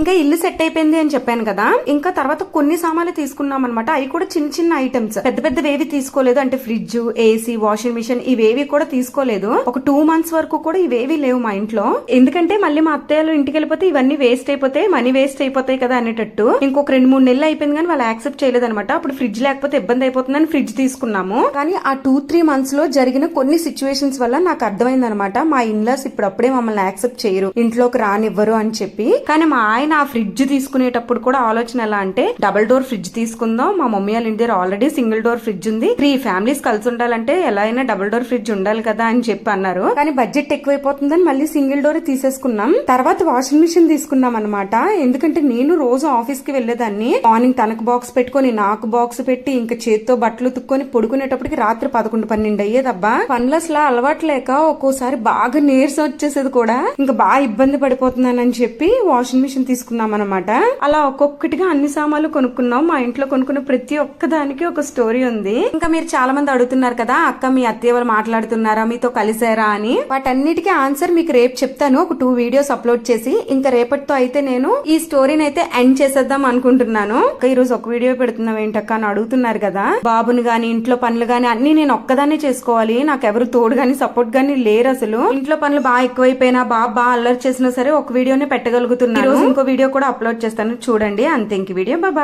ఇంకా ఇల్లు సెట్ అయిపోయింది అని చెప్పాను కదా. ఇంకా తర్వాత కొన్ని సామాన్లు తీసుకున్నాం అనమాట అవి కూడా చిన్న చిన్న ఐటమ్స్ పెద్ద పెద్దవి ఏవి తీసుకోలేదు. అంటే ఫ్రిడ్జ్ ఏసీ వాషింగ్ మిషన్ ఇవేవి కూడా తీసుకోలేదు. ఒక టూ మంత్స్ వరకు కూడా ఇవేవి లేవు మా ఇంట్లో. ఎందుకంటే మళ్ళీ మా అత్తయ్యలు ఇంటికి వెళ్ళిపోతే ఇవన్నీ వేస్ట్ అయిపోతాయి మనీ వేస్ట్ అయిపోతాయి కదా అనేటట్టు. ఇంకొక రెండు మూడు నెలలు అయిపోయింది కానీ వాళ్ళు యాక్సెప్ట్ చేయలేదు అనమాట అప్పుడు ఫ్రిడ్జ్ లేకపోతే ఇబ్బంది అయిపోతుందని ఫ్రిడ్జ్ తీసుకున్నాము. కానీ ఆ టూ త్రీ మంత్స్లో జరిగిన కొన్ని సిచ్యువేషన్స్ వల్ల నాకు అర్థమైంది అనమాట మా ఇన్లాస్ ఇప్పుడు అప్పుడే మమ్మల్ని యాక్సెప్ట్ చేయరు. ఇంట్లోకి రానివ్వరు అని చెప్పి. కానీ మా ఆయన ఆ ఫ్రిడ్జ్ తీసుకునేటప్పుడు కూడా ఆలోచన ఎలా అంటే డబల్ డోర్ ఫ్రిడ్జ్ తీసుకుందాం. మా మమ్మీ వాళ్ళ ఇంటి దగ్గర ఆల్రెడీ సింగిల్ డోర్ ఫ్రిడ్జ్ ఉంది. త్రీ ఫ్యామిలీస్ కలిసి ఉండాలంటే ఎలా అయినా డబల్ డోర్ ఫ్రిడ్జ్ ఉండాలి కదా అని చెప్పి అన్నారు. కానీ బడ్జెట్ ఎక్కువైపోతుందని మళ్ళీ సింగిల్ డోర్ తీసేసుకున్నాం. తర్వాత వాషింగ్ మిషన్ తీసుకున్నాం అనమాట ఎందుకంటే నేను రోజు ఆఫీస్కి వెళ్ళేదాన్ని మార్నింగ్ తనకు బాక్స్ పెట్టుకొని నాకు బాక్స్ పెట్టి ఇంకా చేత్తో బట్టలు తుక్కొని పడుకునేటప్పటికి రాత్రి పదకొండు పన్నెండు అయ్యేదబ్బా. పనులు అసలు అలవాటు లేక ఒక్కోసారి బాగా నీరసం వచ్చేసేది కూడా. ఇంకా బాగా ఇబ్బంది పడిపోతున్నానని చెప్పి వాషింగ్ మిషన్ తీసుకున్నాం అనమాట అలా ఒక్కొక్కటిగా అన్ని సామాన్లు కొనుక్కున్నాం. మా ఇంట్లో కొనుక్కున్న ప్రతి ఒక్క దానికి ఒక స్టోరీ ఉంది. ఇంకా మీరు చాలా మంది అడుగుతున్నారు కదా అక్క మీ అత్తయ్య వాళ్ళు మాట్లాడుతున్నారా? మీతో కలిసారా? అని. వాటన్నిటికీ ఆన్సర్ మీకు రేపు చెప్తాను. ఒక టూ వీడియోస్ అప్లోడ్ చేసి ఇంకా రేపటితో అయితే నేను ఈ స్టోరీని అయితే ఎండ్ చేసేద్దాం అనుకుంటున్నాను. ఇంకా ఈ రోజు ఒక వీడియో పెడుతున్నాం ఏంటక్క? అని అడుగుతున్నారు కదా. బాబుని గాని ఇంట్లో పనులు గాని అన్ని నేను ఒక్కదాన్నే చేసుకోవాలి. నాకు ఎవరు తోడు గాని సపోర్ట్ గాని లేరు అసలు. ఇంట్లో పనులు బాగా ఎక్కువైపోయినా బాగా బాగా అల్లరి చేసినా సరే ఒక వీడియోనే పెట్టగలుగుతున్నాను. ఈ రోజు ఇంకో వీడియో కూడా అప్లోడ్ చేస్తాను. చూడండి. అంతే ఇంక వీడియో. బాబా